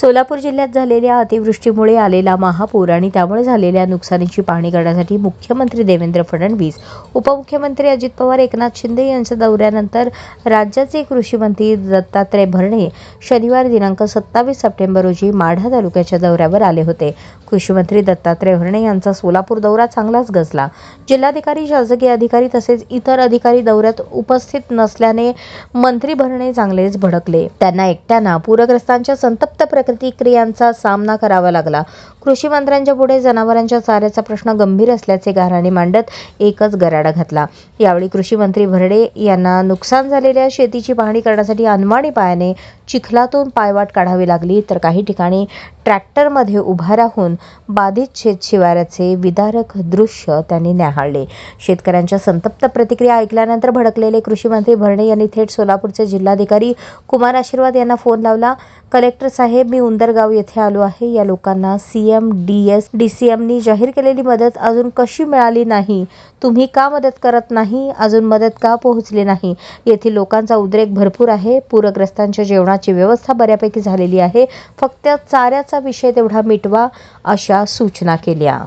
सोलापूर जिल्ह्यात झालेल्या अतिवृष्टीमुळे आलेला महापूर आणि त्यामुळे झालेल्या नुकसानीची पाहणी करण्यासाठी मुख्यमंत्री देवेंद्र फडणवीस उपमुख्यमंत्री अजित पवार एकनाथ शिंदे यांच्या दौऱ्यानंतर राज्याचे कृषी मंत्री दत्तात्रय भरणे शनिवार दिनांक सत्तावीस सप्टेंबर रोजी माढा तालुक्याच्या दौऱ्यावर आले होते. कृषी मंत्री दत्तात्रय भरणे यांचा सोलापूर दौरा चांगलाच गजला. जिल्हाधिकारी शासकीय अधिकारी तसेच इतर अधिकारी दौऱ्यात उपस्थित नसल्याने मंत्री भरणे चांगलेच भडकले. त्यांना एकट्यानं पूरग्रस्तांच्या संतप्त प्रतिक्रियांचा सामना करावा लागला. कृषी मंत्र्यांच्या पुढे जनावरांच्या चाऱ्याचा प्रश्न गंभीर असल्याचे गाऱ्हाणे मांडत एकच गराडा घातला. यावेळी कृषी मंत्री भरडे यांना नुकसान झालेल्या शेतीची पाहणी करण्यासाठी अनवाणी पायाने चिखलातून पायवाट काढावी लागली तर काही ठिकाणी ट्रॅक्टरमध्ये उभा राहून बाधित शेत शिवाऱ्याचे विदारक दृश्य त्यांनी न्याहाळले. शेतकऱ्यांच्या संतप्त प्रतिक्रिया ऐकल्यानंतर भडकलेले कृषी मंत्री भरणे यांनी थेट सोलापूरचे जिल्हाधिकारी कुमार आशीर्वाद यांना फोन लावला. कलेक्टर साहेब मी उंदरगाव येथे आलो आहे. या लोकांना C M D S D C एमनी जाहीर केलेली मदत अजून कशी मिळाली नाही? तुम्ही का मदत करत नाही? अजून मदत का पोहोचली नाही? येथील लोकांचा उद्रेक भरपूर आहे. पूरग्रस्तांच्या जेवणाची व्यवस्था बऱ्यापैकी झालेली आहे. फक्त चाऱ्याचा विषय तेवढा मिटवा अशा सूचना केल्या.